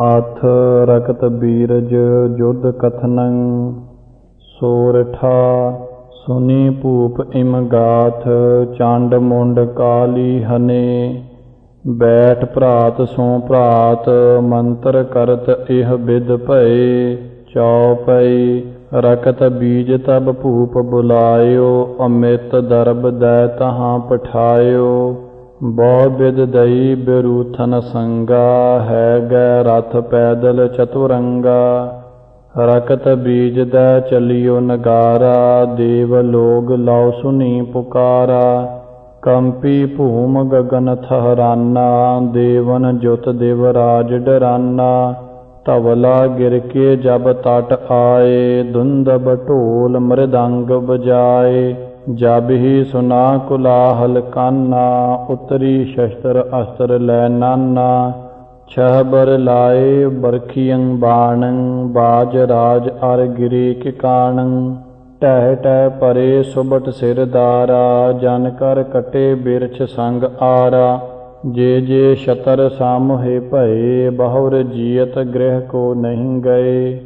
ਅਥ ਰਕਤ ਬੀਰਜ ਜੁਧ ਕਥਨੰ ਸੋਰਠਾ ਸੁਨੀ ਭੂਪ ਇਮ ਗਾਥ, ਚੰਡ ਮੁੰਡ ਕਾਲੀ ਹਨੇ, ਬੈਠ ਭਰਾਤ ਸੋ ਭਰਾਤ, ਮੰਤਰ ਕਰਤ ਇਹ ਬਿਦ ਭਏ ਚਉਪਈ ਰਕਤ ਬੀਜ ਤਬ ਭੂਪ ਬੁਲਾਇਓ ਅਮਿਤ ਦਰਬ ਦੈ ਤਹਾਂ ਪਠਾਇਓ। ਬਹੁ ਬਿਦ ਦਈ ਬਿਰੂਥਨ ਸੰਗਾ, ਹੈ ਗੈ ਰਥ ਪੈਦਲ ਚਤੁਰੰਗਾ। ਰਕਤ ਬੀਜ ਦੈ ਚਲਿਓ ਨਗਾਰਾ, ਦੇਵ ਲੋਗ ਲਉ ਸੁਨੀ ਪੁਕਾਰਾ। ਕੰਪੀ ਭੂਮ ਗਗਨ ਥਹਰਾਨਾ, ਦੇਵਨ ਜੁਤ ਦੇਵ ਰਾਜ ਡਰਾਨਾ। ਧਵਲਾ ਗਿਰ ਕੇ ਜਬ ਤਟ ਆਏ ਧੁੰਦਬ ਢੋਲ ਮ੍ਰਿਦੰਗ ਬਜਾਏ ਜਬ ਹੀ ਸੁਨਾ ਕੁਲਾਹਲ ਕਾਨਾ, ਉਤਰੀ ਸ਼ਸਤਰ ਅਸਤਰ ਲੈ ਨਾਨਾ, ਛਹ ਬਰ ਲਾਏ ਬਰਖੀਯੰ ਬਾਣੰ, ਬਾਜ ਰਾਜ ਅਰ ਗਿਰੀ ਕਿਕਾਣੰ, ਟਹਿ ਟਹਿ ਪਰੇ ਸੁਬਟ ਸਿਰ ਦਾਰਾ ਜਨ ਕਰ ਕਟੇ ਬਿਰਛ ਸੰਗ ਆਰਾ, ਜੇ ਜੇ ਸ਼ਤਰ ਸਾਮੋਹਿ ਭਏ, ਬਹੁਰ ਜੀਅਤ ਗ੍ਰਹਿ ਕੋ ਨਹੀਂ ਗਏ।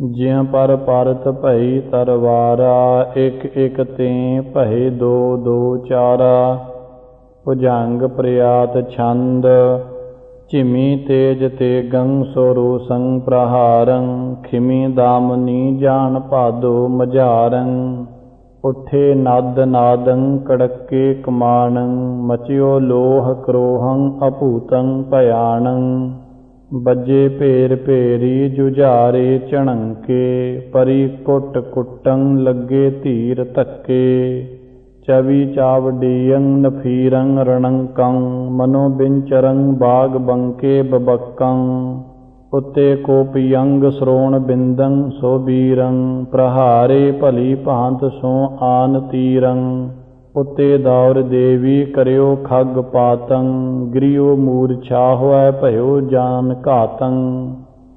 ਜਿਉ ਪਰ ਪਰਤ ਭਈ ਤਰਵਾਰਾ, ਇਕ ਇਕ ਤੇ ਭਏ ਦੋ ਦੋ ਚਾਰਾ। ਭੁਜੰਗ ਪ੍ਰਿਆਤ ਛੰਦ, ਝਿਮੀ ਤੇਜ ਤੇਗੰ ਸੋਰੂਸੰ ਪ੍ਰਹਾਰੰ, ਖਿਮੀ ਦਾਮਨੀ ਜਾਣ ਭਾਦੋ ਮਝਾਰੰ। ਉਠੇ ਨਦ ਨਾਦੰ ਕੜਕੇ ਕਮਾਣੰ, ਮਚਿਓ ਲੋਹ ਕਰੋਹੰ ਅਭੂਤੰ ਭਿਆਣੰ ਬੱਜੇ ਭੇਰ ਭੇਰੀ ਜੁਝਾਰੇ ਚਣੰਕੇ, ਪਰੀ ਕੁੱਟ ਕੁੱਟੰ ਲੱਗੇ ਧੀਰ ਧੱਕੇ। ਚਵੀ ਚਾਵਡੀਯੰ ਨਫੀਰੰ ਰਣੰਕੰ, ਮਨੋ ਬਿੰਚਰੰ ਬਾਗ ਬੰਕੇ ਬਬੱਕੰ। ਉਤੇ ਕੋਪਿਯੰਗ ਸਰੋਣ ਬਿੰਦੰ ਸੋਬੀਰੰ, ਪ੍ਰਹਾਰੇ ਭਲੀ ਭਾਂਤ ਸੋ ਆਨ ਤੀਰੰ। ਉਤੇ ਦੌਰ ਦੇਵੀ ਕਰਿਓ ਖਗ ਪਾਤੰ, ਗ੍ਰਿਓ ਮੂਰਛਾ ਹੋਇ ਭਇਓ ਜਾਨ ਘਾਤੰ।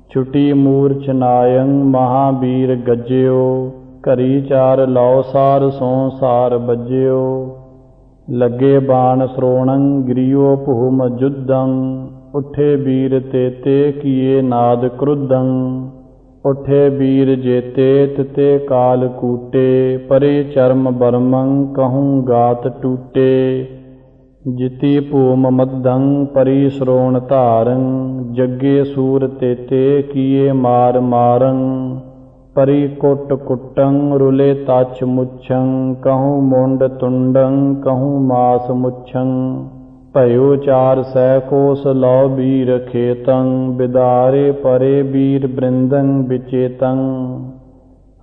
ਛੁਟੀ ਮੂਰਛ ਨਾਯੰ ਮਹਾਬੀਰ ਗੱਜਿਓ। ਘਰੀ ਚਾਰ ਲਉ ਸਾਰ, ਸੋ ਸਾਰ ਬੱਜਿਓ। ਲੱਗੇ ਬਾਣ ਸ਼੍ਰੋਣੰ, ਗ੍ਰਿਓ ਭੂਮ ਜੁਦੰ ਉਠੇ ਵੀਰ ਤੇਤੇ, ਕੀਏ ਨਾਦ ਕ੍ਰੁਦੰ ਉਠੇ ਵੀਰ ਜੇਤੇ ਤਿਤੇ ਕਾਲ ਕੂਟੇ, ਪਰੇ ਚਰਮ ਬਰਮੰ ਕਹੂੰ ਗਾਤ ਟੂਟੇ। ਜਿਤੀ ਭੂਮ ਮਦੰ ਪਰੀ ਸ਼੍ਰੋਣ ਧਾਰੰ, ਜੱਗੇ ਸੂਰ ਤੇਤੇ ਕੀਏ ਮਾਰ ਮਾਰੰ। ਪਰੀ ਕੁੱਟ ਕੁੱਟੰ, ਰੁਲੇ ਤਛ ਮੁਛੰ, ਕਹੂੰ ਮੁੰਡ ਤੁੰਡੰ, ਕਹੂੰ ਮਾਸ ਮੁਛੰ। ਭਇਓ ਚਾਰ ਸੈ ਕੋਸ ਲਉ ਬੀਰ ਖੇਤੰ, ਬਿਦਾਰੇ ਪਰੇ ਬੀਰ ਬ੍ਰਿੰਦੰ ਵਿਚੇਤੰ।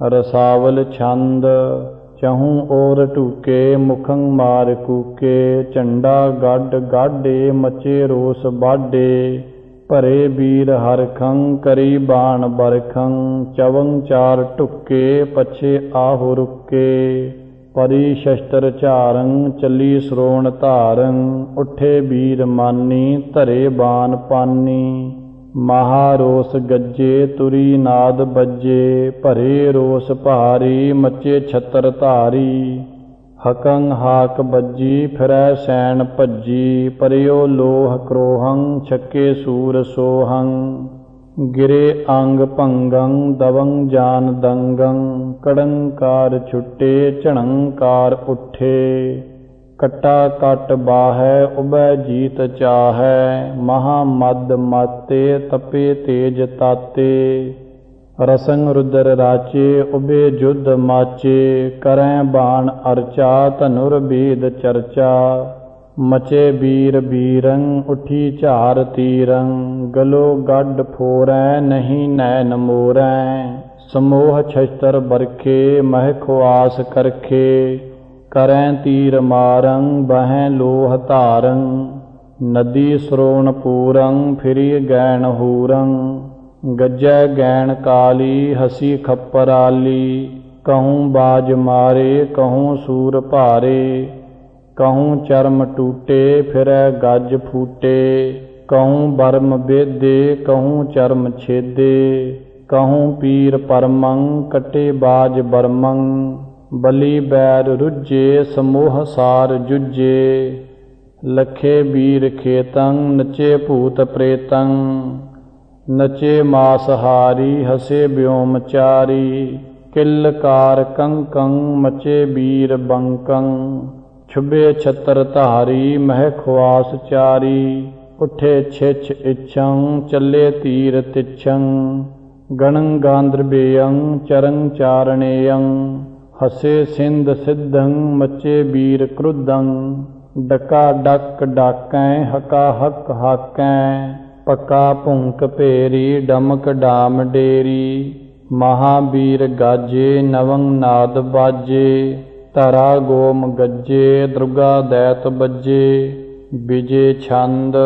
ਰਸਾਵਲ ਛੰਦ, ਚਹੂੰ ਔਰ ਢੂਕੇ, ਮੁਖੰ ਮਾਰ ਕੂਕੇ, ਝੰਡਾ ਗੱਡ ਗਾਡੇ ਮਚੇ ਰੋਸ ਬਾਡੇ ਭਰੇ ਵੀਰ ਹਰਖੰ, ਕਰੀ ਬਾਣ ਬਰਖੰ, ਚਵੰ ਚਾਰ ਟੁੱਕੇ ਪਛੇ ਆਹੋ ਰੁਕੇ। ਪਰੀ ਸ਼ਸਤਰ ਝਾਰੰ, ਚੱਲੀ ਸ਼੍ਰੋਣ ਧਾਰੰ, ਉਠੇ ਵੀਰ ਮਾਨੀ, ਧਰੇ ਬਾਨ ਪਾਨੀ। ਮਹਾਰੋਸ ਗੱਜੇ, ਤੁਰੀ ਨਾਦ ਬੱਜੇ, ਭਰੇ ਰੋਸ ਭਾਰੀ, ਮੱਚੇ ਛਤਰ ਧਾਰੀ। ਹਕੰ ਹਾਕ ਬੱਜੀ, ਫਿਰੈ ਸੈਣ ਭੱਜੀ, ਪਰਿਓ ਲੋਹ ਕਰੋਹੰ, ਛੱਕੇ ਸੂਰ ਸੋਹੰ। ਗਿਰੇ ਅੰਗ ਭੰਗੰ, ਦਵੰ ਜਾਨ ਦੰਗੰ, ਕੜੰਕਾਰ ਛੁੱਟੇ, ਝਣੰਕਾਰ ਉੱਠੇ। ਕਟਾ ਕਟ ਬਾਹੈ, ਉਬੈ ਜੀਤ ਚਾਹੈ, ਮਹਾ ਮਦ ਮਾਤੇ, ਤਪੇ ਤੇਜ ਤਾਤੇ। ਰਸੰ ਰੁਦਰ ਰਾਚੇ, ਉਬੇ ਜੁਧ ਮਾਚੇ, ਕਰੈ ਬਾਣ ਅਰਚਾ, ਧਨੁਰ ਬੀਦ ਚਰਚਾ। ਮਚੇ ਬੀਰ ਬੀਰੰ, ਉਠੀ ਝਾਰ ਤੀਰੰ, ਗਲੋ ਗੱਡ ਫੋਰੈ, ਨਹੀਂ ਨੈਨ ਮੋਰੈ। ਸਮੋਹ ਛਸਤਰ ਬਰਖੇ, ਮਹਿ ਖੁਆਸ ਕਰਖੇ। ਕਰੈ ਤੀਰ ਮਾਰੰ, ਬਹਿ ਲੋਹ ਧਾਰੰ। ਨਦੀ ਸਰੋਣ ਪੂਰੰ, ਫਿਰੀ ਗੈਣ ਹੂਰੰ। ਗੱਜੈ ਗੈਣ ਕਾਲੀ, ਹਸੀ ਖੱਪਰਾਲੀ। ਕਹੂੰ ਬਾਜ ਮਾਰੇ, ਕਹੂੰ ਸੂਰ ਭਾਰੇ। ਕਹੂੰ ਚਰਮ ਟੂਟੇ, ਫਿਰੈ ਗੱਜ ਫੂਟੇ। ਕਹੂੰ ਬਰਮ ਬੇਦੇ ਕਹੂੰ ਚਰਮ ਛੇਦੇ। ਕਹੂੰ ਪੀਰ ਪਰਮੰ, ਕਟੇ ਬਾਜ ਬਰਮੰ। ਬਲੀ ਬੈਰ ਰੁੱਜੇ ਸਮੂਹ ਸਾਰ ਜੁਜੇ ਲਖੇ ਵੀਰ ਖੇਤੰ, ਨਚੇ ਭੂਤ ਪ੍ਰੇਤੰ। ਨਚੇ ਮਾਸਹਾਰੀ, ਹਸੇ ਬਿਓਮਚਾਰੀ ਕਿਲਕਾਰ ਕੰਕੰ, ਮਚੇ ਵੀਰ ਬੰਕੰ। ਛੁਬੇ ਛਤਰ ਧਾਰੀ, ਮਹਿ ਖਵਾਸ ਚਾਰੀ, ਉਠੇ ਛਿਛ ਇਛੰ, ਚੱਲੇ ਤੀਰ ਤਿਛੰ, ਗਣੰ ਗਾਂਧਰਬੇਯੰ ਚਰੰ ਚਾਰਣੇਯੰ, ਹਸੇ ਸਿੰਧ ਸਿੱਧੰ, ਮਚੇ ਵੀਰ ਕ੍ਰੁੱਧੰ, ਡਕਾ ਡਕ ਡਾਕੈ, ਹਕਾ ਹਕ ਹਾਕੈ, ਪਕਾ ਭੁੰਕ ਭੇਰੀ, ਡਮਕ ਡਾਮ ਡੇਰੀ, ਮਹਾਬੀਰ ਗਾਜੇ, ਨਵੰ ਨਾਦ ਬਾਜੇ ਧਰਾ ਗੋਮ ਗੱਜੇ, ਦੁਰਗਾ ਦੈਤ ਬੱਜੇ ਵਿਜੇ ਛੰਦ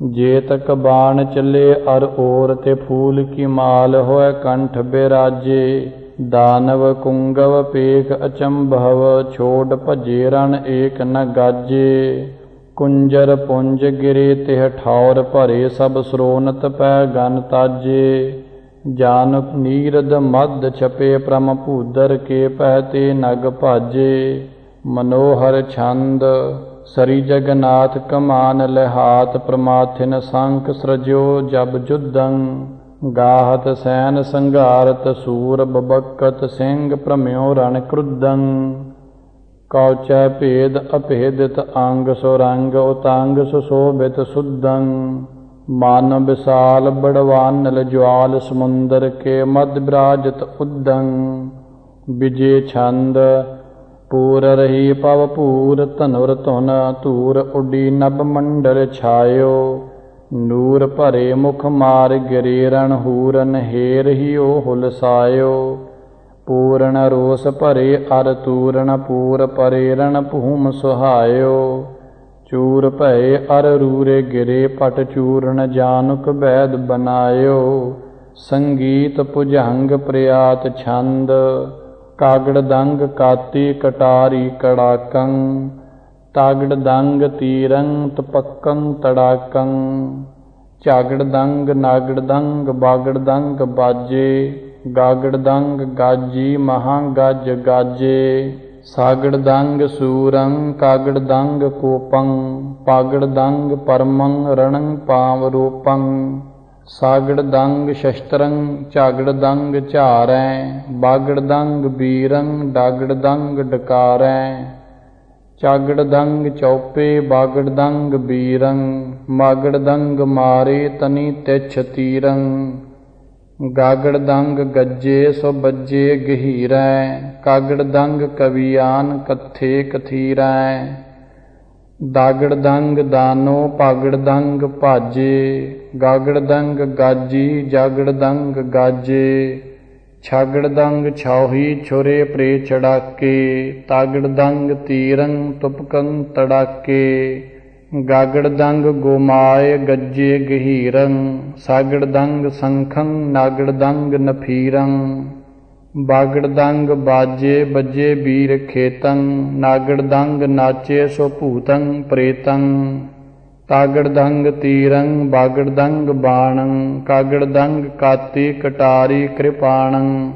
ਜੇਤਕ ਬਾਣ ਚੱਲੇ ਅਰ ਔਰ ਤੇ ਫੂਲ ਕੀ ਮਾਲ ਹੋਏ ਕੰਠ ਬਿਰਾਜੇ। ਦਾਨਵ ਕੁੰਗਵ ਪੇਖ ਅਚੰਭਵ ਛੋੜ ਭਜੇ ਰਣ ਏਕ ਨ ਗਾਜੇ। ਕੁੰਜਰ ਪੁੰਜ ਗਿਰੇ ਤਿਹ ਠੌਰ ਭਰੇ ਸਭ ਸਰੋਨਤ ਪੈ ਗਨ ਤਾਜੇ। ਜਾਨ ਨੀਰਦ ਮਦ ਛਪੇ ਪ੍ਰਮ ਭੂਦਰ ਕੇ ਪਹਿਤੇ ਨਗ ਭਾਜੇ, ਮਨੋਹਰ ਛੰਦ, ਸਰੀ ਜਗਨਾਥ ਕਮਾਨ ਲਹਾਤ ਪ੍ਰਮਾਥਿਨ ਸੰਖ ਸ੍ਰਜਿਓ ਜਬ ਜੁਦੰ, ਗਾਹਤ ਸੈਨ ਸੰਘਾਰਤ ਸੂਰ ਬਬਕਤ ਸਿੰਘ ਭ੍ਰਮਿਓ ਰਣ ਕ੍ਰੁੱਧੰ। ਕੌਚੈ ਭੇਦ ਅਭੇਦਿਤ ਅੰਗ ਸੁਰੰਗ ਉਤੰਗ ਸੁਸ਼ੋਭਿਤ ਸੁਦੰ ਮਨ ਵਿਸਾਲ ਬੜਵਾਨਲ ਜਵਾਲ ਸਮੁੰਦਰ ਕੇ ਮਦ ਬਰਾਜਤ ਉਦੰ। ਵਿਜੇ ਛੰਦ, ਪੂਰ ਰਹੀ ਪਵ ਪੂਰ ਧਨੁਰ ਧੁਨ, ਧੂਰ ਉਡੀ ਨਭ ਮੰਡਲ ਛਾਇਓ। ਨੂਰ ਭਰੇ ਮੁਖ ਮਾਰ ਗਿਰੇ ਰਣ ਹੂਰਨ ਹੇਰ ਹਿਓ ਹੁਲਸਾਇਓ ਪੂਰਨ ਰੋਸ ਭਰੇ ਅਰ ਤੂਰਨ, ਪੂਰ ਪਰੇ ਰਣ ਭੂਮ ਸੁਹਾਇਓ। ਚੂਰ ਭਏ ਅਰ ਰੂਰੇ ਗਿਰੇ ਪਟ ਚੂਰਨ ਜਾਨੁਕ ਬੈਦ ਬਨਾਇਓ। ਸੰਗੀਤ ਭੁਜੰਗ ਪ੍ਰਿਆਤ ਛੰਦ, ਕਾਗੜ ਦੰਗ ਕਾਤੀ ਕਟਾਰੀ ਕੜਾਕੰ, ਤਾਗੜ ਦੰਗ ਤੀਰੰ ਤਪੱਕੰ ਤੜਾਕੰ, ਝਾਗੜ ਦੰਗ ਨਾਗੜ ਦੰਗ ਬਾਗੜ ਦੰਗ ਬਾਜੇ, ਗਾਗੜ ਦੰਗ ਗਾਜੀ ਮਹਾਂ ਗੱਜ ਗਾਜੇ। ਸਾਗੜ ਦੰਗ ਸੂਰੰ ਕਾਗੜ ਦੰਗ ਕੋਪੰ ਪਾਗੜ ਦੰਗ ਪਰਮੰ, ਰਣੰ ਪਾਵ ਰੂਪੰ। ਸਾਗੜ ਦੰਗ ਸ਼ਸਤਰੰ ਝਾਗੜ ਦੰਗ ਝਾਰੈ ਬਾਗੜ ਦੰਗ ਬੀਰੰ, ਡਾਗੜਦੰਗ ਡਕਾਰੈ। ਚਾਗੜ ਦੰਗ ਚੌਪੇ ਬਾਗੜ ਦੰਗ ਬੀਰੰ ਮਾਗੜ ਦੰਗ ਮਾਰੇ ਤਨੀ ਤਿਛ ਤੀਰੰ। ਗਾਗੜ ਦੰਗ ਗੱਜੇ ਸੋ ਬੱਜੇ ਗਹੀਰੈ, ਕਾਗੜ ਦੰਗ ਕਵਿਆਨ ਕਥੇ ਕਥੀਰੈ। ਦਾਗੜ ਦੰਗ ਦਾਨੋ ਪਾਗੜ ਦੰਗ ਭਾਜੇ, ਗਾਗੜ ਦੰਗ ਗਾਜੀ, ਜਾਗੜ ਦੰਗ ਗਾਜੇ। ਛਾਗੜ ਦੰਗ ਛਾਹੀ ਛੋਰੇ ਪ੍ਰੇ ਚੜਾਕੇ ਤਾਗੜ ਦੰਗ ਤੀਰੰ ਤੁਪਕੰ ਤੜਾਕੇ। ਗਾਗੜ ਦੰਗ ਗੋਮਾਏ ਗੱਜੇ ਗਹੀਰੰ, ਸਾਗੜ ਦੰਗ ਸੰਖੰ ਨਾਗੜਦੰਗ ਨਫੀਰੰ, ਬਾਗੜ ਦੰਗ ਬਾਜੇ ਬੱਜੇ ਵੀਰ ਖੇਤੰ, ਨਾਗੜ ਨਾਚੇ ਸੋ ਭੂਤੰ ਪ੍ਰੇਤੰ, ਤਾਗੜ ਦੰਗ ਤੀਰੰ, ਬਾਗੜ ਦੰਗ ਬਾਣੰ, ਕਾਗੜ ਦੰਗ ਕਾਤੀ ਕਟਾਰੀ ਕਿਰਪਾਣੰ।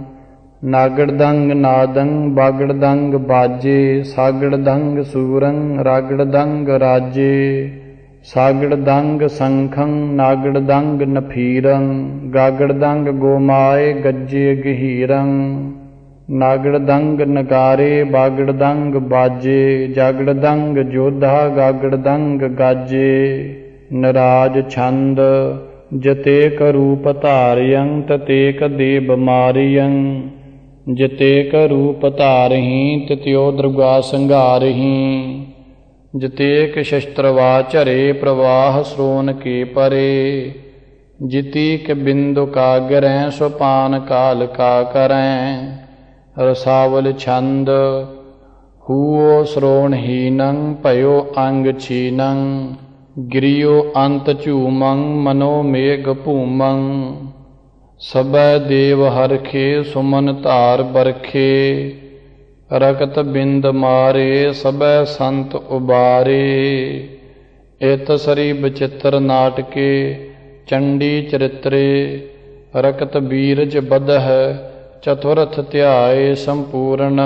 ਨਾਗੜਦੰਗ ਨਾਦੰਗ ਬਾਗੜਦੰਗ ਬਾਜੇ ਸਾਗੜ ਦੰਗ ਸੂਰੰ ਰਾਗੜਦੰਗ ਰਾਜੇ, ਸਾਗੜਦੰਗ ਸੰਖੰ ਨਾਗੜ ਦੰਗ ਨਫੀਰੰ ਗਾਗੜ ਗੋਮਾਏ ਗੱਜੇ ਗਹੀਰੰ, ਨਾਗੜਦੰਗ ਨਗਾਰੇ ਬਾਗੜ ਬਾਜੇ, ਜਾਗੜਦੰਗ ਜੋਧਾ ਗਾਗੜਦੰਗ ਗਾਜੇ, ਨਰਾਜ ਛੰਦ, ਜਤੇਕ ਰੂਪ ਧਾਰਿਯੰ, ਤਤੇਕ ਦੇ ਬਿਮਾਰਿਯੰ ਜਤੇਕ ਰੂਪ ਧਾਰਹੀ ਤਤਿਓ ਦਰਗਾ ਸੰਘਾਰਹੀ। ਜਤੇਕ ਸ਼ਸਤਰ ਵਾਚਰੇ ਪ੍ਰਵਾਹ ਸਰੋਨ ਕੇ ਪਰੇ। ਜਿਤੀ ਬਿੰਦੁ ਕਾਗਰੈ ਸੁਪਾਨ ਕਾਲ ਕਾ ਕਰੈ। ਰਸਾਵਲ ਛੰਦ, ਹੂਓ ਸਰੋਣਹੀਨੰ ਭਇਓ ਅੰਗ ਛੀਨੰ। ਗਿਰਿਓ ਅੰਤ ਝੂਮੰ, ਮਨੋ ਮੇਘ ਭੂਮੰ। ਸਭੈ ਦੇਵ ਹਰਖੇ ਸੁਮਨ ਧਾਰ ਬਰਖੇ ਰਕਤ ਬਿੰਦ ਮਾਰੇ ਸਭੈ ਸੰਤ ਉਬਾਰੇ। ਇਤ ਸਰੀ ਬਚਿੱਤਰ ਨਾਟਕੇ, ਚੰਡੀ ਚਰਿਤਰੇ, ਰਕਤ ਬੀਰਜ ਬਦਹ ਚਤੁਰਥ ਧਿਆਏ ਸੰਪੂਰਨ,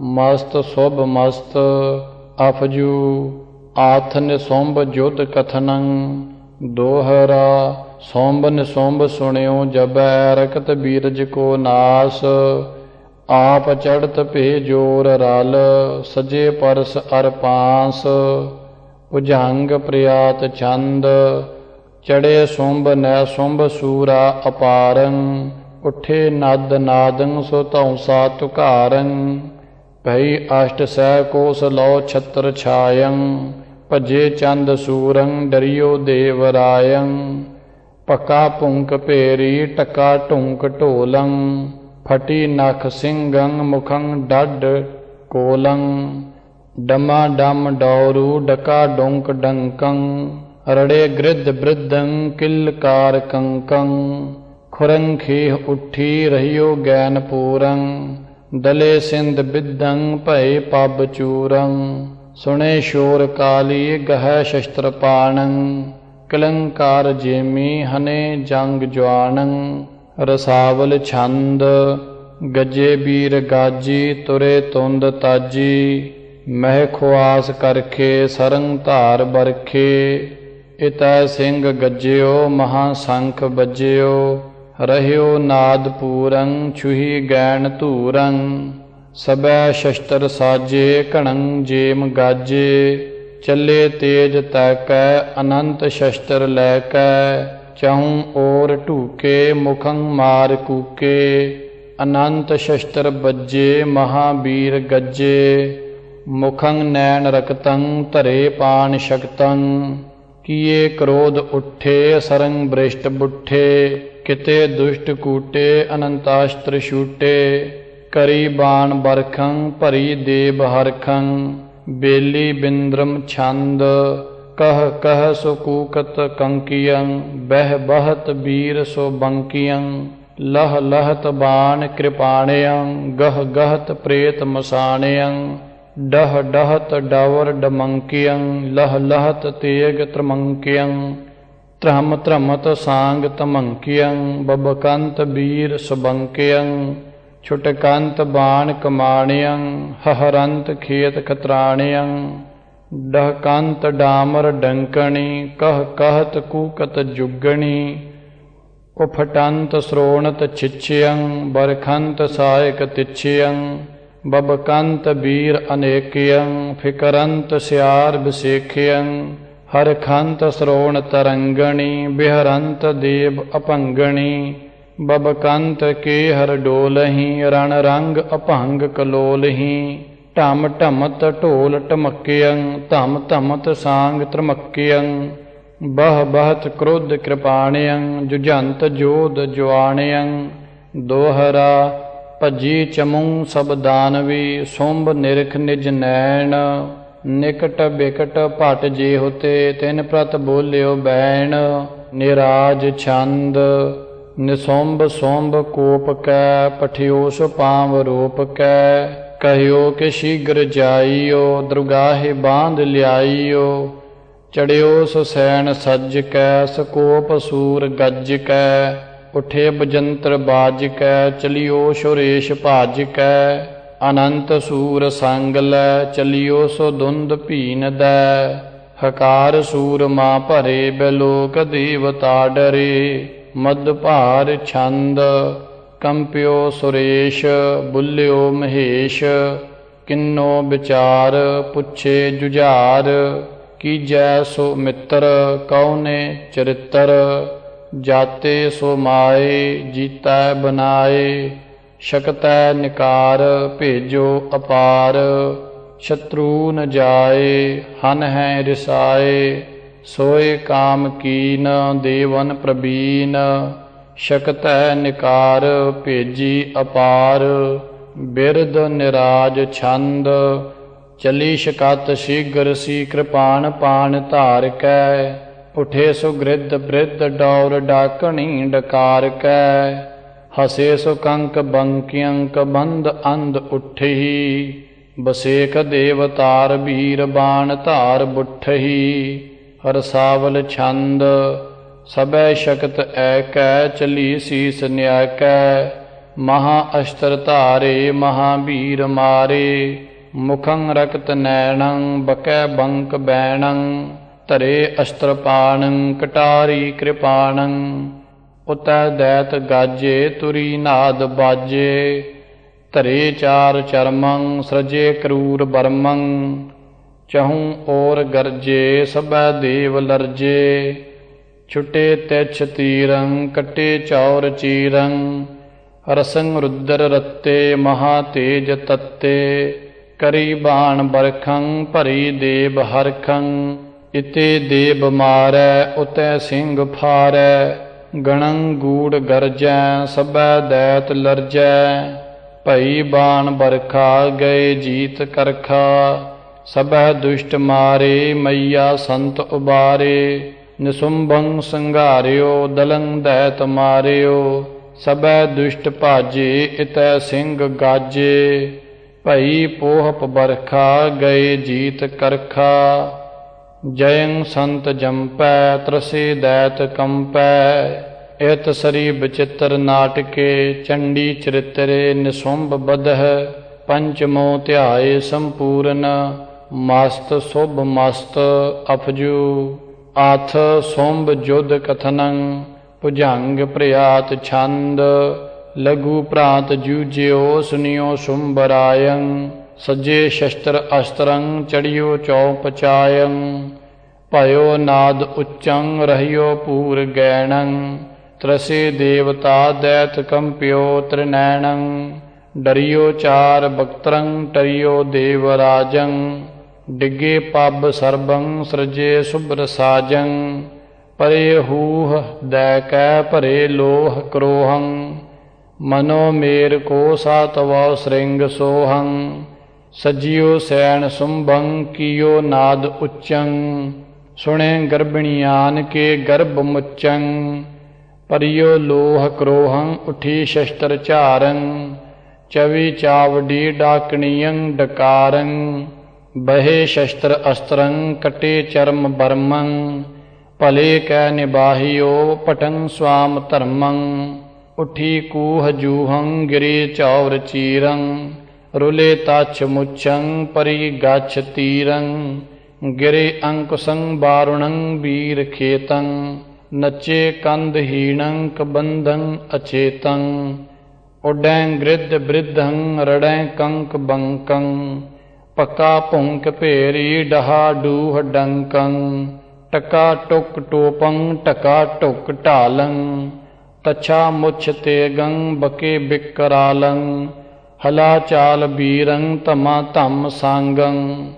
ਮਸਤ ਸੁਭ ਮਸਤ, ਅਫਜੂ, ਆਥਨ ਸੋਂਭ ਜੁਤ ਕਥਨੰ, ਦੋਹਰਾ ਸੋਂਬ ਨਿਸੋਂਬ ਸੁਣਿਓ ਜਬੈ ਰਕਤ ਬੀਰਜ ਕੋ ਨਾਸ, ਆਪ ਚੜਤ ਭੇ ਜੋਰ ਰਲ, ਸਜੇ ਪਰਸ ਅਰਪਾਂਸ ਪਾਂਸ। ਪ੍ਰਿਆਤ ਛੰਦ ਚੜੇ ਸੁੰਭ ਨੈ ਸੁੰਭ ਸੂਰਾ ਅਪਾਰੰ, ਉਠੇ ਨਦ ਨਾਦੰ ਸੋ ਧਉ ਤੁਕਾਰੰ ਭਈ ਅਸ਼ਟ ਸਹਿ ਕੋਸ ਲੋ ਛਤਰ ਛਾਯੰ ਭਜੇ ਚੰਦ ਸੂਰੰ ਡਰਿਓ ਦੇਵ ਰਾਯੰ ਪਕਾ ਪੁੰਕ ਭੇਰੀ, ਟਕਾ ਢੁੰਕ ਢੋਲੰ, ਫਟੀ ਨਖ ਸਿੰਘੰ, ਮੁਖੰ ਡੱਡ ਕੋਲੰ। ਡਮਾ ਡਮ ਡੌਰੂ, ਡਕਾ ਡੋਂਕ ਡੰਕੰ, ਰੜੇ ਗ੍ਰਿਧ ਬ੍ਰਿਧੰ ਕਿਲਕਾਰ ਕੰਕੰ। ਖੁਰੰ ਖੀਹ ਉੱਠੀ ਰਹਿਓ ਗੈਨ ਪੂਰੰ ਡਲੇ ਸਿੰਧ ਬਿਦੰ ਭਏ ਪਬ ਚੂਰੰ। ਸੁਣੇ ਸ਼ੋਰ ਕਾਲੀ ਗਹਿ ਸ਼ਸਤਰ ਪਾਣੰ ਕਲੰਕਾਰ ਜੇਮੀ ਹਨੇ ਜੰਗ ਜਵਾਨੰ, ਰਸਾਵਲ ਛੰਦ, ਗੱਜੇ ਬੀਰ ਗਾਜੀ, ਤੁਰੇ ਤੁੰਦ ਤਾਜੀ, ਮਹਿ ਖੁਆਸ ਕਰਖੇ ਸਰੰਗ ਧਾਰ ਬਰਖੇ, ਇਤੈ ਸਿੰਘ ਗੱਜਿਓ, ਮਹਾ ਸੰਖ ਵੱਜਿਓ ਰਹਿਓ ਨਾਦ ਪੂਰੰ, ਛੁਹੀ ਗੈਣ ਧੂਰੰ, ਸਬੈ ਸ਼ਸਤਰ ਸਾਜੇ, ਘਣੰ ਜੇਮ ਗਾਜੇ। ਚੱਲੇ ਤੇਜ ਤੈਕੈ ਅਨੰਤ ਸ਼ਸਤਰ ਲੈ ਕੈ, ਚਹੂੰ ਔਰ ਢੂਕੇ, ਮੁਖੰ ਮਾਰ ਕੂਕੇ। ਅਨੰਤ ਸ਼ਸਤਰ ਬੱਜੇ, ਮਹਾਬੀਰ ਗੱਜੇ। ਮੁਖੰ ਨੈਣ ਰਕਤੰ ਧਰੇ ਪਾਨ ਸ਼ਕਤੰ। ਕੀਏ ਕ੍ਰੋਧ ਉੱਠੇ, ਸਰੰਗ ਬ੍ਰਿਸ਼ਟ ਬੁੱਠੇ। ਕਿਤੇ ਦੁਸ਼ਟ ਕੂਟੇ, ਅਨੰਤਾਸ਼ਤਰ ਛੂਟੇ। ਕਰੀ ਬਾਣ ਬਰਖੰ, ਭਰੀ ਦੇਬ ਹਰਖੰ। ਬੇਲੀ ਬਿੰਦਰਮ ਛੰਦ, ਕਹ ਕਹ ਸੋ ਕੂਕਤ ਬਹਿ ਬਹਤ ਬੀਰ ਸੋ ਬੰਕੀਯੰ ਲਹ ਲਹਤ ਬਾਣ ਕਿਰਪਾਣਿਯੰ, ਗਹ ਗਹਤ ਪ੍ਰੇਤ ਮਸਾਣਿਯੰ, ਡਹ ਡਹਤ ਡਵਰ ਡਮੰਕਿਯੰ ਲਹ ਲਹਤ ਤੇਗ ਤਰਮੰਕਿਯੰ ਧਰਮ ਧਰਮਤ ਸਾੰਗ ਤਮੰਕਿਯੰ ਬਬਕੰਤ ਬੀਰ ਸੁਬੰਕਿਯੰ ਛੁਟਕੰਤ ਬਾਣ ਕਮਾਣਿਯੰ, ਹਹਰੰਤ ਖੇਤ ਖਤਰਾਣਿਯੰ ਡਹਕੰਤ ਡਾਮਰ ਡੰਕਣੀ, ਕਹ ਕਹਤ ਕੂਕਤ ਜੁਗਣੀ, ਉਫਟੰਤ ਸ਼੍ਰੋਣਤ ਛਿਛਿਯੰ, ਬਰਖੰਤ ਸਾਇਕ ਤਿਛਿਯੰ, ਬਬਕੰਤ ਬੀਰ ਅਨੇਕਿਯੰ, ਫਿਕਰੰਤ ਸਿਆਰ ਬਿਸੇਖਿਯੰ ਹਰਖੰਤ ਸ਼੍ਰੋਣ ਤਰੰਗਣੀ, ਬਿਹਰੰਤ ਦੇਵ ਅਪੰਗਣੀ ਬਬਕੰਤ ਕੇ ਹਰ ਡੋਲਹੀ ਰਣ ਰੰਗ ਅਭੰਗ ਕਲੋਲਹੀ ਢਮ ਢਮਤ ਢੋਲ ਟਮਕਿਯੰ ਧਮ ਧਮਤ ਸਾੰਗ ਤਰਮਕਿਯੰ ਬਹ ਬਹਤ ਕ੍ਰੋਧ ਕਿਰਪਾਣਿਯੰ, ਜੁਝੰਤ ਜੋਧ ਜਵਾਣਿਯੰ ਦੋਹਰਾ ਭਜੀ ਚਮੂ ਸਭ ਦਾਨਵੀ, ਸੁੰਭ ਨਿਰਖ ਨਿਜ ਨੈਣ। ਨਿਕਟ ਬਿਕਟ ਭਟ ਜੇ ਹੋਤੇ, ਤਿਨ ਪ੍ਰਤ ਬੋਲਿਓ ਬੈਣ। ਨਿਰਾਜ ਛੰਦ ਨਿਸੁੰਭ ਸੁੰਭ ਕੋਪ ਕੈ, ਪਠਿਓਸ ਪਾਵ ਰੂਪ ਕੈ। ਕਹਿਓ ਕਿ ਸ਼ੀਗਰ ਜਾਈਓ, ਦਰਗਾਹੇ ਬਾਂਧ ਲਿਆਈਓ। ਚੜਿਓ ਸੈਣ ਸੱਜ ਕੈ ਸਕੋਪ ਸੂਰ ਗੱਜ ਕੈ। ਉਠੇ ਬਜੰਤਰ ਬਾਜ ਕੈ, ਚਲਿਓ ਸ਼ੁਰੇਸ਼ ਭਾਜ ਕੈ। ਅਨੰਤ ਸੂਰ ਸੰਗ ਲੈ, ਚਲਿਓ ਸੋ ਦੁੰਦ ਭੀਨ ਦੈ। ਹਕਾਰ ਸੂਰ ਮਾ ਭਰੇ ਬਲੋਕ ਦੇਵਤਾ ਡਰੇ। ਮਦ ਭਾਰ ਛੰਦ, ਕੰਪਿਓ ਸੁਰੇਸ਼, ਬੁੱਲਿਓ ਮਹੇਸ਼, ਕਿੰਨੋ ਵਿਚਾਰ, ਪੁੱਛੇ ਜੁਝਾਰ, ਕੀਜੈ ਸੋ ਮਿੱਤਰ, ਕਉਨੇ ਚਰਿੱਤਰ, ਜਾਤੇ ਸੋ ਮਾਏ, ਜੀਤੈ ਬਨਾਏ, ਸ਼ਕਤੈ ਨਿਕਾਰ, ਭੇਜੋ ਅਪਾਰ, ਸ਼ਤਰੂ ਨ ਜਾਏ, ਹਨ ਹੈ ਰਿਸਾਏ। ਸੋਏ ਕਾਮ ਕੀਨ, ਦੇਵਨ ਪ੍ਰਬੀਨ, ਸ਼ਕਤੈ ਨਿਕਾਰ ਭੇਜੀ ਅਪਾਰ ਬਿਰਦ ਨਿਰਾਜ ਛੰਦ, ਚਲੀ ਸ਼ਕਤ ਸ਼ੀਗਰ ਸੀ ਕਿਰਪਾਨ ਪਾਨ ਧਾਰ ਕੈ, ਉਠੇ ਸੁਗ੍ਰਿਧ ਬ੍ਰਿਧ ਡੌਰ ਡਾਕਣੀ ਡਕਾਰ ਕੈ, ਹਸੇ ਸੁ ਕੰਕ ਬੰਕਿਅੰਕ ਬੰਦ ਅੰਧ ਉਠੀ ਬਸੇਖ ਦੇਵਤਾਰ ਵੀਰ ਬਾਣ ਧਾਰ ਬੁੱਠਹੀ। ਰਸਾਵਲ ਛੰਦ ਸਬੈ ਸ਼ਕਤ ਐ ਕੈ, ਚਲੀ ਸੀਸ ਨਿਆ ਕੈ। ਮਹਾ ਅਸ਼ਤਰ ਧਾਰੇ ਮਹਾਂਵੀਰ ਮਾਰੇ। ਮੁਖੰ ਰਕਤ ਨੈਣੰ, ਬਕੈ ਬੰਕ ਬੈਣੰ। ਧਰੇ ਅਸਤਰਪਾਣੰ ਕਟਾਰੀ ਕਿਰਪਾਣੰ। ਉਤੈ ਦੈਤ ਗਾਜੇ, ਤੁਰੀ ਨਾਦ ਬਾਜੇ। ਧਰੇ ਚਾਰ ਚਰਮੰ, ਸ੍ਰਜੇ ਕਰੂਰ ਬਰਮੰ। ਚਹੂੰ ਔਰ ਗਰਜੇ, ਸਭੈ ਦੇਵ ਲਰਜੇ। ਛੁਟੇ ਤਿਛ ਤੀਰੰ, ਕਟੇ ਚੌਰ ਚੀਰੰ। ਰਸੰ ਰੁਦਰ ਰੱਤੇ, ਮਹਾ ਤੇਜ ਤੱਤੇ। ਕਰੀ ਬਾਣ ਬਰਖੰ, ਭਰੀ ਦੇਵ ਹਰਖੰ। ਇਤੇ ਦੇਵ ਮਾਰੈ, ਉਤੈ ਸਿੰਘ ਫਾਰੈ ਗਣੰ ਗੂੜ ਗਰਜੈ, ਸਭੈ ਦੈਤ ਲਰਜੈ। ਭਈ ਬਾਣ ਬਰਖਾ, ਗਏ ਜੀਤ ਕਰਖਾ। ਸਭੈ ਦੁਸ਼ਟ ਮਾਰੇ, ਮਈਆ ਸੰਤ ਉਬਾਰੇ। ਨਿਸੁੰਭੰ ਸੰਘਾਰਿਓ, ਦਲੰ ਦੈਤ ਮਾਰਿਓ। ਸਭੈ ਦੁਸ਼ਟ ਭਾਜੇ, ਇਤੈ ਸਿੰਘ ਗਾਜੇ। ਭਈ ਪੋਹਪ ਬਰਖਾ, ਗਏ ਜੀਤ ਕਰਖਾ। ਜਯੰ ਸੰਤ ਜੰਪੈ, ਤਰਸੇ ਦੈਤ ਕੰਪੈ। ਇਤ ਸਰੀ ਬਚਿੱਤਰ ਨਾਟਕੇ, ਚੰਡੀ ਚਰਿਤਰੇ ਨਿਸੁੰਭ ਬਦਹ ਪੰਚਮੋ ਧਿਆਏ ਸੰਪੂਰਨ। ਮਸਤ ਸੁਭ ਮਸਤ ਅਫਜੂ ਆਥ ਸੋੰਭ ਜੁਦ ਕਥਨੰ ਭੁਜੰਗ ਪ੍ਰਿਆਤ ਛੰਦ, ਲਘੂ ਪ੍ਰਾਂਤ ਜੂਜਿਓ ਸੁਨਿਓ ਸੁੰਬਰਾਯੰ, ਸੱਜੇ ਸ਼ਸਤਰ ਅਸਤਰੰ ਚੜਿਓ ਚੌਪਚਾਯੰ ਭਇਓ ਨਾਦ ਉੱਚੰ ਰਹਿਓ ਪੂਰ ਗੈਣੰ ਤਰਸੇ ਦੇਵਤਾ ਦੈਤ ਕੰਪਿਓ ਤ੍ਰਿਨੈਣੰ, ਡਰਿਓ ਚਾਰ ਬਕਤਰੰ ਟਰਿਓ ਦੇਵ ਰਾਜੰ। ਡਿੱਗੇ ਪੱਬ ਸਰਬੰ ਸ੍ਰਜੇ ਸੁਭਰ ਸਾਜੰ, ਪਰੇ ਹੂਹ ਦੈ ਕੈ ਭਰੇ ਲੋਹ ਕਰੋਹੰ, ਮਨੋ ਮੇਰ ਕੋ ਸਾਤਵ ਸ੍ਰਿੰਗ ਸੋਹੰ, ਸਜਿਓ ਸੈਣ ਸੁੰਭੰ ਕੀਓ ਨਾਦ ਉੱਚੰ, ਸੁਣੇ ਗਰਭਣੀਆਨ ਕੇ ਗਰਭ ਮੁੱਚੰ, ਪਰਿਓ ਲੋਹ ਕਰੋਹੰ ਉਠੀ ਸ਼ਸਤਰ ਝਾਰੰ, ਚਵੀ ਚਾਵਡੀ ਡਾਕਣੀਯੰ ਡਕਾਰੰ ਬਹੇ ਸ਼ਸਤਰ ਅਸਤਰੰ ਕਟੇ ਚਰਮ ਬਰਮੰ, ਭਲੇ ਕੈ ਨਿਬਾਹਿਓ ਪਟੰ ਸਵਾਮ ਧਰਮੰ। ਉਠੀ ਕੂਹ ਜੂਹੰ ਗਿਰੇ ਚੌਰ ਚੀਰੰ, ਰੁਲੇ ਤਛ ਮੁਛੰ ਪਰੀ ਗਛ ਤੀਰੰ। ਗਿਰੇ ਅੰਕੁਸੰ ਬਾਰੁਣੰ ਵੀਰ ਖੇਤੰ, ਨਚੇ ਕੰਧ ਹੀਣੰ ਕਬੰਧੰ ਅਚੇਤੰ। ਉਡੈਂ ਗ੍ਰਿਧ ਬ੍ਰਿਧੰ ਰੜੈਂ ਕੰਕ ਬੰਕੰ। ਪੱਕਾ ਭੁੰਕ ਭੇਰੀ ਡਹਾ ਡੂਹ ਡੰਕੰ, ਟਕਾ ਟੁਕ ਟੋਪੰ, ਟਕਾ ਟੁਕ ਢਾਲੰ, ਤਛਾ ਮੁਛ ਤੇਗੰ ਬਕੇ ਬਿਕਰਾਲੰ, ਹਲਾ ਚਾਲ ਬੀਰੰ ਧਮਾ ਧਮ ਸੰਗੰ,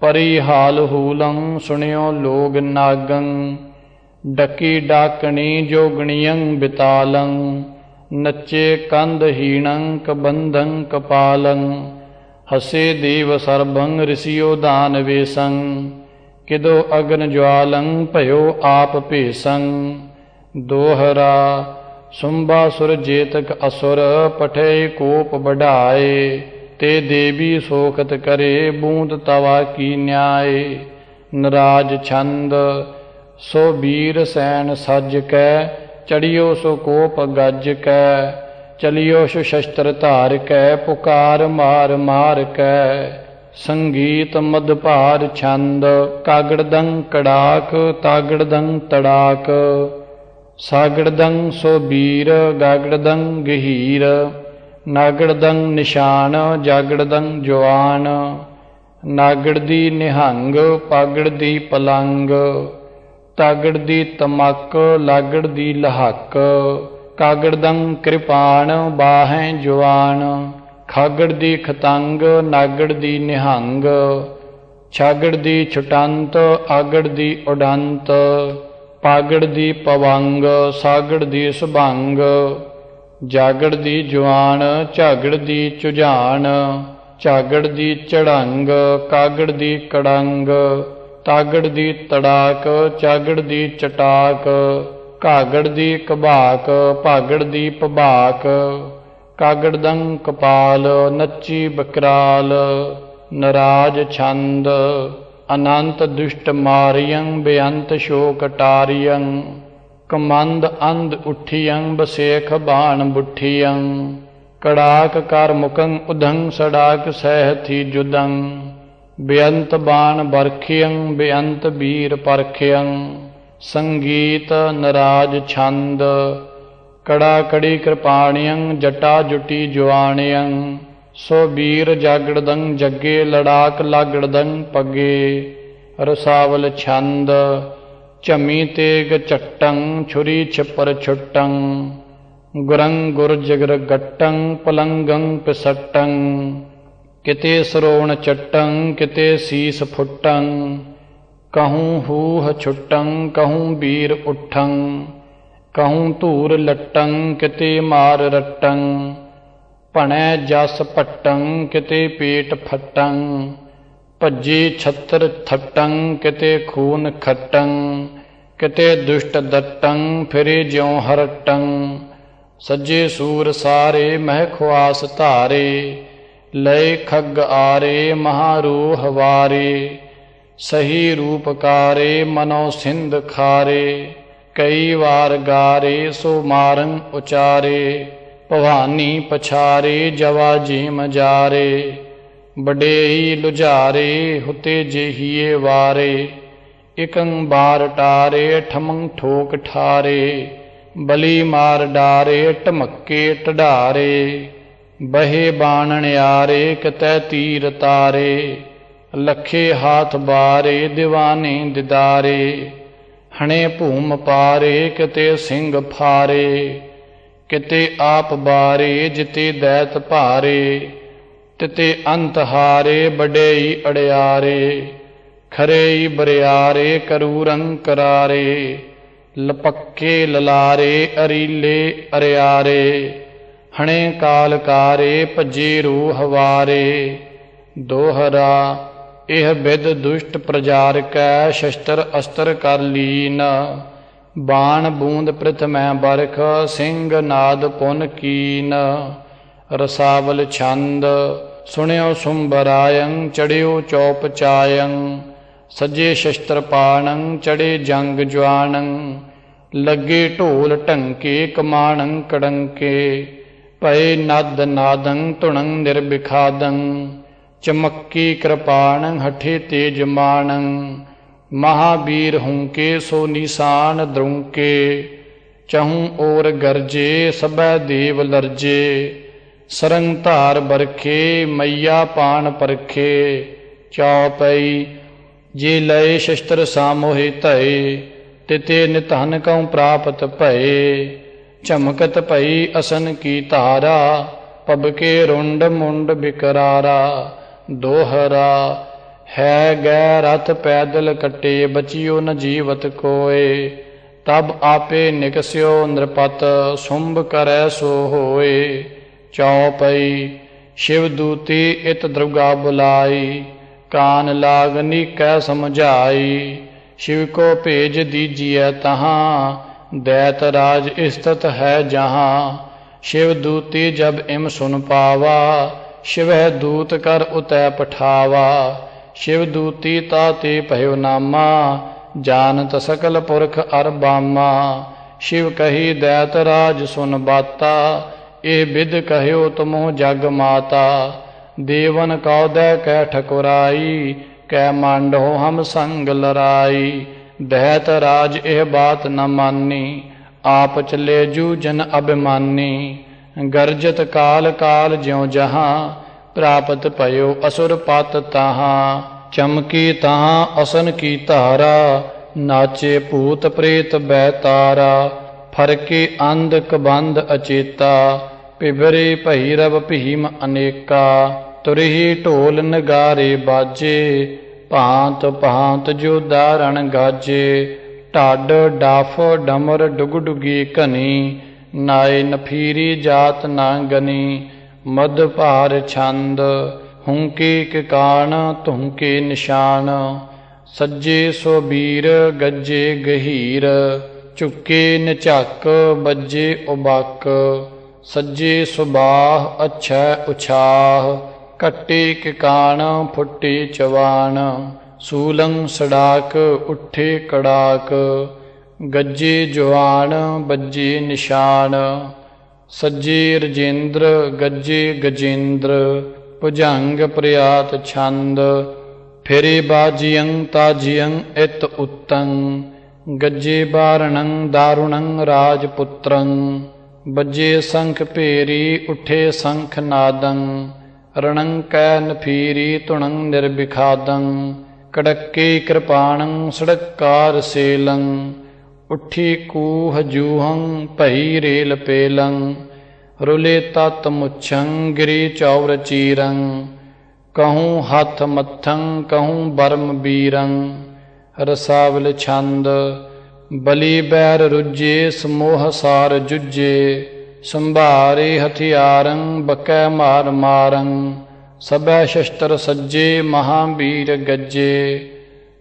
ਪਰੀ ਹਾਲ ਹੂਲੰ ਸੁਣਿਓ ਲੋਗ ਨਾਗੰ, ਡਕੀ ਡਾਕਣੀ ਜੋਗਣੀਯੰ ਬਿਤਾਲੰ, ਨੱਚੇ ਕੰਧ ਹੀਣੰ ਕਬੰਧੰ ਕਪਾਲੰ। ਹਸੇ ਦੇਵ ਸਰਬੰ ਰਿਸਿਓ ਦਾਨ ਵੇਸੰ, ਕਿਦੋ ਅਗਨ ਜਵਾਲੰ ਭਇਓ ਆਪ ਭੇਸੰ। ਦੋਹਰਾ ਸੁੰਬਾ ਜੇਤਕ ਅਸੁਰ ਪਠੇ ਕੋਪ ਬਢਾਏ ਤੇ ਦੇਵੀ ਸੋਖਤ ਕਰੇ ਬੂੰਦ ਤਵਾ ਕੀ ਨਿਆਏ। ਨਰਾਜ ਛੰਦ, ਸੋ ਵੀਰ ਸੈਨ ਸੱਜ ਕੈ, ਚੜਿਓ ਸੋ ਕੋਪ ਗੱਜ ਕੈ। ਚਲਿਓ ਸੋ ਸ਼ਸਤਰ ਧਾਰ ਕੈ, ਪੁਕਾਰ ਮਾਰ ਮਾਰ ਕੈ। ਸੰਗੀਤ ਮਦ ਭਾਰ ਛੰਦ ਕਾਗੜਦੰ ਕੜਾਕ ਤਾਗੜਦੰ ਤੜਾਕ। ਸਾਗੜਦੰ ਸੋ ਵੀਰ ਗਾਗੜਦੰ ਗਹੀਰ। ਨਾਗੜਦੰ ਨਿਸ਼ਾਨ ਜਾਗੜਦੰ ਜਵਾਨ। ਨਾਗੜ ਦੀ ਨਿਹੰਗ, ਪਾਗੜ ਦੀ ਪਲੰਗ। ਤਾਗੜ ਦੀ ਤਮਕ, ਲਾਗੜ ਦੀ ਲਹਕ। ਕਾਗੜਦੰ ਕਿਰਪਾਨ ਬਾਹੈ ਜਵਾਨ ਖਾਗੜ ਦੀ ਖਤੰਗ, ਨਾਗੜ ਦੀ ਨਿਹੰਗ, ਛਾਗੜ ਦੀ ਛਟੰਤ, ਆਗੜ ਦੀ ਉਡੰਤ, ਪਾਗੜ ਦੀ ਪਵੰਗ, ਸਾਗੜ ਦੀ ਸੁਭੰਗ, ਜਾਗੜ ਦੀ ਜਵਾਨ ਝਾਗੜ ਦੀ ਚੁਝਾਨ, ਝਾਗੜ ਦੀ ਚੜੰਗ ਕਾਗੜ ਦੀ ਕੜੰਗ, ਤਾਗੜ ਦੀ ਤੜਾਕ, ਚਾਗੜ ਦੀ ਚਟਾਕ ਘਾਗੜ ਦੀ ਕਬਾਕ ਭਾਗੜ ਦੀ ਪਬਾਕ ਕਾਗੜਦੰ ਕਪਾਲ, ਨੱਚੀ ਬਕਰਾਲ, ਨਰਾਜ ਛੰਦ, ਅਨੰਤ ਦੁਸ਼ਟ ਮਾਰਿਯੰ ਬੇਅੰਤ ਸ਼ੋਕ ਟਾਰਿਯੰ ਕਮੰਦ ਅੰਧ ਉਠਿਯੰ ਬਸੇਖ ਬਾਣ ਬੁਠਿਯੰ ਕੜਾਕ ਕਰ ਮੁਕੰ ਉਧੰ, ਸੜਾਕ ਸਹਿਥੀ ਜੁਦੰ ਬੇਅੰਤ ਬਾਣ ਬਰਖਿਯੰ ਬੇਅੰਤ ਬੀਰ ਪਰਖਿਯੰ ਸੰਗੀਤ ਨਰਾਜ ਛੰਦ ਕੜਾ ਕੜੀ ਕਿਰਪਾਣਿਯੰ ਜਟਾ ਜੁਟੀ ਜਵਾਣਿਯੰ ਸੋ ਬੀਰ ਜਾਗੜਦੰ, ਜੱਗੇ ਲੜਾਕ ਲਾਗੜਦੰ, ਪੱਗੇ ਰਸਾਵਲ ਛੰਦ, ਝਮੀ ਤੇਗ ਚੱਟੰ ਛੁਰੀ ਛਪਰ ਛੁੱਟੰ, ਗੁਰੰ ਗੁਰ ਜਗਰ ਗੱਟੰ, ਪਲੰਗੰ ਪਿਸਟੰ, ਕਿਤੇ ਸਰੋਣ ਚੱਟੰ, ਕਿਤੇ ਸੀਸ ਫੁੱਟੰ ਕਹੂੰ ਹੂਹ ਛੁੱਟੰ, ਕਹੂੰ ਬੀਰ ਉਠੰ, ਕਹੂੰ ਧੂਰ ਲੱਟੰ, ਕਿਤੇ ਮਾਰ ਰੱਟੰ, ਭਣੈ ਜਸ ਪਟੰ ਕਿਤੇ ਪੇਟ ਫਟੰ, ਭੱਜੀ ਛੱਤਰ ਥਟੰ, ਕਿਤੇ ਖੂਨ ਖਟੰ, ਕਿਤੇ ਦੁਸ਼ਟ ਦਟੰ, ਫਿਰੇ ਜਿਉ ਹਰਟੰ, ਸੱਜੇ ਸੂਰ ਸਾਰੇ ਮਹਿ ਖੁਆਸ ਧਾਰੇ, ਲਏ ਖੱਗ ਆਰੇ, ਮਹਾਰੂਹ ਵਾਰੇ ਸਹੀ ਰੂਪਕਾਰੇ ਮਨੋ ਸਿੰਧ ਖਾਰੇ, ਕਈ ਵਾਰ ਗਾਰੇ ਸੋ ਮਾਰੰ ਉਚਾਰੇ, ਭਵਾਨੀ ਪਛਾਰੇ ਜਵਾ ਜੀ ਮਜਾਰੇ ਬਡੇਈ ਲੁਝਾਰੇ ਹੁਤੇ ਜਹੀਏ ਵਾਰੇ, ਇਕੰ ਬਾਰ ਟਾਰੇ ਠਮੰ ਠੋਕ ਠਾਰੇ, ਬਲੀ ਮਾਰ ਡਾਰੇ ਟਮੱਕੇ ਟਢਾਰੇ ਬਹੇ ਬਾਣਨ ਆਰੇ ਕਤੈ ਤੀਰ ਤਾਰੇ। ਲਖੇ ਹਾਥ ਬਾਰੇ دیਵਾਨੇ ਦਿਦਾਰੇ, ਹਣੇ ਭੂਮ ਪਾਰੇ ਕਿਤੇ ਸਿੰਘ ਫਾਰੇ, ਕਿਤੇ ਆਪ ਬਾਰੇ ਜਿਤੇ ਦੈਤ ਭਾਰੇ, ਤਿਤੇ ਅੰਤ ਹਾਰੇ ਬਡੇਈ ਅੜਿਆਰੇ, ਖਰੇਈ ਬਰਿਆਰੇ ਕਰੂ ਰੰਗ ਕਰਾਰੇ, ਲਪੱਕੇ ਲਲਾਰੇ ਅਰੀਲੇ ਅਰਿਆਰੇ, ਹਣੇ ਕਾਲਕਾਰੇ ਭੱਜੇ ਰੂਹ ਹਵਾਰੇ, ਦੋਹਰਾ ਇਹ ਬਿਦ ਦੁਸ਼ਟ ਪ੍ਰਜਾਰ ਕੈ ਸ਼ਸਤਰ ਅਸਤਰ ਕਰ ਲੀਨ। ਬਾਣ ਬੂੰਦ ਪ੍ਰਥਮੈ ਬਰਖ, ਸਿੰਘ ਨਾਦ ਪੁਨ ਕੀਨ। ਰਸਾਵਲ ਛੰਦ, ਸੁਣਿਓ ਸੁੰਬਰਾਇੰ ਚੜਿਓ ਚੌਪ ਚਾਇੰ ਸੱਜੇ ਸ਼ਸਤਰ ਪਾਣੰ, ਚੜੇ ਜੰਗ ਜਵਾਨੰ ਲੱਗੇ ਢੋਲ ਢੰਕੇ, ਕਮਾਣੰ ਕੜੰਕੇ। ਪਏ ਨਦ ਨਾਦੰ, ਧੁਣੰ ਨਿਰਬਿਖਾਦੰ ਚਮੱਕੀ ਕਿਰਪਾਣੰ ਹਠੇ ਤੇਜ ਮਾਣੰ, ਮਹਾਬੀਰ ਹੁੰਕੇ ਸੋ ਨਿਸ਼ਾਨ ਦਰੁੰਕੇ, ਚਹੂੰ ਔਰ ਗਰਜੇ ਸਭੈ ਦੇਵ ਲਰਜੇ, ਸਰੰਗ ਧਾਰ ਬਰਖੇ, ਮਈਆ ਪਾਣ ਪਰਖੇ ਚੌਪਈ ਜੇ ਲਏ ਸ਼ਸਤਰ ਸਾਮੋਹਿ ਧਏ, ਤਿਤੇ ਨਿਧਨ ਕਉ ਪ੍ਰਾਪਤ ਭਏ, ਝਮਕਤ ਭਈ ਅਸਨ ਕੀ ਧਾਰਾ, ਪਬਕੇ ਰੁੰਡ ਮੁੰਡ ਬਿਕਰਾਰਾ। ਦੋਹਰਾ, ਹੈ ਗੈ ਰਥ ਪੈਦਲ ਕਟੇ ਬਚਿਓ ਨ ਜੀਵਤ ਕੋਏ, ਤਬ ਆਪੇ ਨਿਕਸਿਓ ਨਰਪਤ, ਸੁੰਭ ਕਰੈ ਸੋ ਹੋਏ। ਚੌਪਈ ਸ਼ਿਵ ਦੂਤੀ ਇਤ ਦੁਰਗਾ ਬੁਲਾਈ, ਕਾਨ ਲਾਗਨੀ ਕੈ ਸਮਝਾਈ, ਸ਼ਿਵ ਕੋ ਭੇਜ ਦੀਜੀਐ ਤਹਾਂ, ਦੈਤ ਰਾਜ ਸਥਿਤ ਹੈ ਜਹਾਂ। ਸ਼ਿਵ ਦੂਤੀ ਜਬ ਇਮ ਸੁਨ ਪਾਵਾ ਸ਼ਿਵਹਿ ਦੂਤ ਕਰ ਉਤੈ ਪਠਾਵਾ, ਸ਼ਿਵ ਦੂਤੀ ਤਾਤੇ ਭਇਓ ਨਾਮਾ, ਜਾਣਤ ਸਕਲ ਪੁਰਖ ਅਰਬਾਮਾ ਸ਼ਿਵ ਕਹੀ ਦੈਤ ਰਾਜ ਸੁਨ ਬਾਤਾ, ਇਹ ਵਿਦ ਕਹਿਓ ਤਮੋ ਜਗ ਮਾਤਾ, ਦੇਵਨ ਕੌਦੈ ਕੈ ਠਕੁਰਾਈ ਕਹਿ ਮੰਡੋ ਹਮ ਸੰਗ ਲਰਾਈ, ਦਹਿਤ ਰਾਜ ਇਹ ਬਾਤ ਨ ਮਾਨੀ, ਆਪ ਚਲੇ ਜੂ ਜਨ ਅਭਿਮਾਨੀ ਗਰਜਤ ਕਾਲ ਕਾਲ ਜਿਉ ਜਹਾਂ, ਪ੍ਰਾਪਤ ਭਇਓ ਅਸੁਰ ਪਤ ਤਾਹਾਂ, ਚਮਕੀ ਤਾਹਾਂ ਅਸਨ ਕੀ ਧਾਰਾ, ਨਾਚੇ ਭੂਤ ਪ੍ਰੇਤ ਬੈ ਤਾਰਾ, ਫਰਕੇ ਅੰਧ ਕਬੰਧ ਅਚੇਤਾ, ਪਿਬਰੇ ਭਈ ਰਵ ਭੀਮ ਅਨੇਕਾ, ਤੁਰਹੀ ਢੋਲ ਨਗਾਰੇ ਬਾਜੇ, ਭਾਂਤ ਭਾਂਤ ਜੋ ਦਾਰਣ ਗਾਜੇ ਢਾਡ ਡਾਫ ਡਮਰ ਡੁਗ ਡੁਗੀ ਘਨੀ ਨਾਏ ਨਫੀਰੀ ਜਾਤ ਨਾ ਗਨੀ, ਮਦ ਭਾਰ ਛੰਦ, ਹੁੰਕੇ ਕਿਕਾਣ ਧੁੰਕੇ ਨਿਸ਼ਾਨ। ਸੱਜੇ ਸੋ ਵੀਰ ਗੱਜੇ ਗਹੀਰ, ਝੁਕੇ ਨਝੱਕ, ਬੱਜੇ ਉਬਕ। ਸੱਜੇ ਸੁਬਾਹ, ਅਛੈ ਉਛਾਹ ਕੱਟੇ ਕਿਕਾਣ ਫੁੱਟੇ ਚਵਾਨ। ਸੂਲੰ ਸੜਾਕ, ਉੱਠੇ ਕੜਾਕ। ਗੱਜੇ ਜਵਾਨ, ਬੱਜੇ ਨਿਸ਼ਾਨ। ਸੱਜੇ ਰਜੇਂਦਰ, ਗੱਜੇ ਗਜੇਂਦਰ। ਭੁਜੰਗ ਪ੍ਰਿਆਤ ਛੰਦ। ਫਿਰੇ ਬਾਜੀਅੰ ਤਾਜੀਅੰ ਇਤ ਉਤੰ। ਗੱਜੇ ਬਾਰਣੰ ਦਾਰੁਣੰ ਰਾਜਪੁੱਤਰੰ। ਬੱਜੇ ਸੰਖ ਭੇਰੀ, ਉਠੇ ਸੰਖ ਨਾਦੰ। ਰਣੰ ਕੈ ਨਫੀਰੀ ਤੁਣੰ ਨਿਰਬਿਖਾਦੰ ਕੜੱਕੇ ਕਿਰਪਾਣੰ ਸੜਕਾਰ ਸੇਲੰ। ਉੱਠੀ ਕੂਹ ਜੂਹੰ, ਭਈ ਰੇਲ ਪੇਲੰ, ਰੁਲੇ ਤਤ ਮੁਛੰ, ਗਿਰੀ ਚੌਰ ਚੀਰੰ। ਕਹੂੰ ਹੱਥ ਮੱਥੰ, ਕਹੂੰ ਬਰਮ ਬੀਰੰ। ਰਸਾਵਲ ਛੰਦ, ਬਲੀ ਬੈਰ ਰੁਜੇ ਸਮੋਹ ਸਾਰ ਜੁਜੇ ਸੰਭਾਰੇ ਹਥਿਆਰੰ, ਬਕੈ ਮਾਰ ਮਾਰੰ। ਸਭੈ ਸ਼ਸਤਰ ਸੱਜੇ ਮਹਾਬੀਰ ਗੱਜੇ।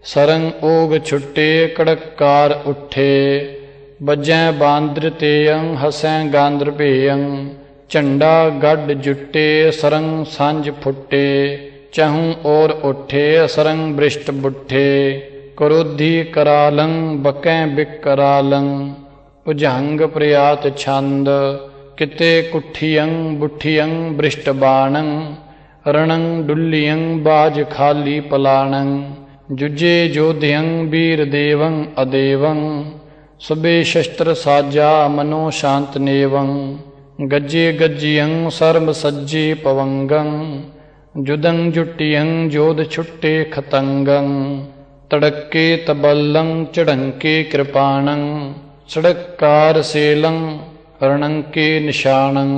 ਸਰੰ ਓਗ ਛੁੱਟੇ ਕੜਕਾਰ ਉੱਠੇ ਬੱਜੈ ਬਾਂਦਰ ਤੇਯੰ, ਹਸੈ ਗਾਂਦਰ ਭੇਯੰ, ਝੰਡਾ ਗੱਡ ਜੁੱਟੇ ਸਰੰ ਸਾਂਝ ਫੁੱਟੇ, ਚਹੂੰ ਔਰ ਉੱਠੇ ਸਰੰਗ ਬ੍ਰਿਸ਼ਟ ਬੁੱਠੇ, ਕਰੋਧੀ ਕਰਾਲੰ, ਬਕੈ ਬਿਕਰਾਲੰ ਭੁਜੰਗ ਪ੍ਰਿਆਤ ਛੰਦ, ਕਿਤੇ ਕੁੱਠੀਯੰ, ਬੁੱਠੀਯੰ ਬ੍ਰਿਸ਼ਟ ਬਾਣੰ, ਰਣੰ ਡੁੱਲੀਯੰ ਬਾਜ ਖਾਲੀ ਪਲਾਣੰ जुजे ज्योद्यं वीरदेवं अदेवं सुबेशस्त्रसाज्यामनो शान्तनेवं गज्जे गज्जियं सर्वसज्जे पवङ्गं जुदं जुट्टियं ज्योधछुट्टे खतङ्गं तडक्के तबल्लं चडङ्के कृपाणं षडक्कारसेलं रणङ्के निशाणं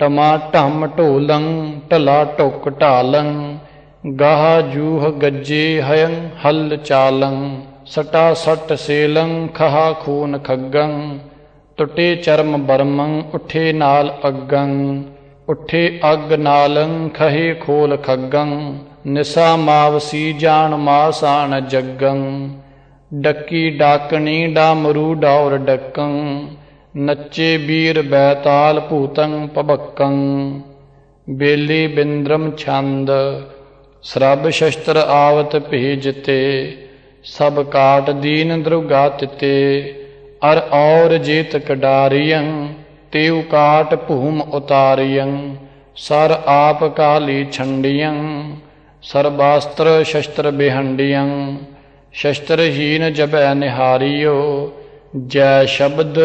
टमाटम टोलं टला टोकटालङ् ਗਾਹ ਜੂਹ ਗੱਜੇ ਹਯੰ, ਹਲ ਚਾਲੰ, ਸਟਾ ਸਟ ਸੇਲੰ, ਖਹਾ ਖੂਨ ਖੱਗੰ, ਟੁੱਟੇ ਚਰਮ ਬਰਮੰ, ਉੱਠੇ ਨਾਲ ਅੱਗੰ, ਉੱਠੇ ਅੱਗ ਨਾਲੰ, ਖਹੇ ਖੋਲ ਖੱਗੰ, ਨਿਸਾ ਮਾਵਸੀ ਜਾਣ ਮਾਸਾਨ ਜੱਗੰ, ਡੱਕੀ ਡਾਕਣੀ ਡਾਮਰੂ ਡੌਰ ਡੱਕੰ, ਨੱਚੇ ਵੀਰ ਬੈਤਾਲ ਭੂਤੰ ਪਬੱਕੰ ਬੇਲੀ ਬਿੰਦਰਮ ਛੰਦ ਸਰਬ ਸ਼ਸਤਰ ਆਵਤ ਭੇਜਤੇ, ਸਭ ਕਾਟ ਦੀਨ ਦਰੁਗਾ ਤਿਤੇ ਅਰ ਔਰ ਜੇਤ ਕਡਾਰੀਯੰ ਤੇਉ ਕਾਟ ਭੂਮ ਉਤਾਰਿਯੰ ਸਰ ਆਪ ਕਾਲੀ ਛੰਡੀਯੰ ਸਰਬਾਸਤਰ ਸ਼ਸਤਰ ਬਿਹੰਡੀਯੰ ਸ਼ਸਤਰਹੀਨ ਜਬੈ ਨਿਹਾਰਿਓ, ਜੈ ਸ਼ਬਦ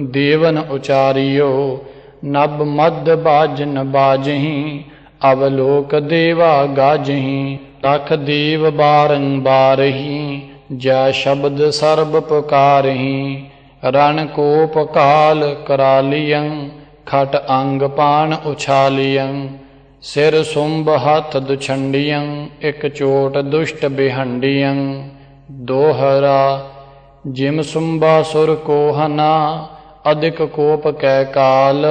ਦੇਵਨ ਉਚਾਰਿਓ, ਨਬ ਮਦ ਬਾਜਨ ਬਾਜਹੀ ਅਵਲੋਕ ਦੇਵਾ ਗਾਜਹੀ, ਤਖ ਦੇਵ ਬਾਰੰਬਾਰਹੀ ਜੈ ਸ਼ਬਦ ਸਰਬ ਪੁਕਾਰਹੀ, ਰਣ ਕੋਪ ਕਾਲ ਕਰਾਲੀਯੰ ਖਟ ਅੰਗ ਪਾਣ ਉਛਾਲੀਯੰ ਸਿਰ ਸੁੰਭ ਹੱਥ ਦੁਛੰਡੀਯੰ ਇਕ ਚੋਟ ਦੁਸ਼ਟ ਬਿਹੰਡੀਯੰ ਦੋਹਰਾ, ਜਿਮ ਸੁੰਬਾ ਸੁਰ ਕੋਹਨਾ ਅਧਿਕ ਕੋਪ ਕੈ ਕਾਲ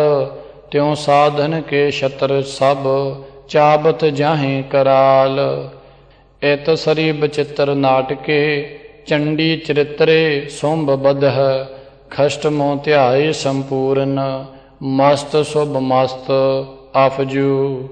ਤਿਉ ਸਾਧਨ ਕੇ ਛਤਰ ਸਭ ਚਾਬਤ ਜਾਹੇ ਕਰਾਲ। ਇਤ ਸਰੀ ਬਚਿੱਤਰ ਨਾਟਕੇ, ਚੰਡੀ ਚਰਿਤਰੇ ਸੁੰਭ ਬਦਹ ਖਸ਼ਟ ਮੋ ਧਿਆਏ ਸੰਪੂਰਨ, ਮਸਤ ਸੁਭ ਮਸਤ ਆਫਜੂ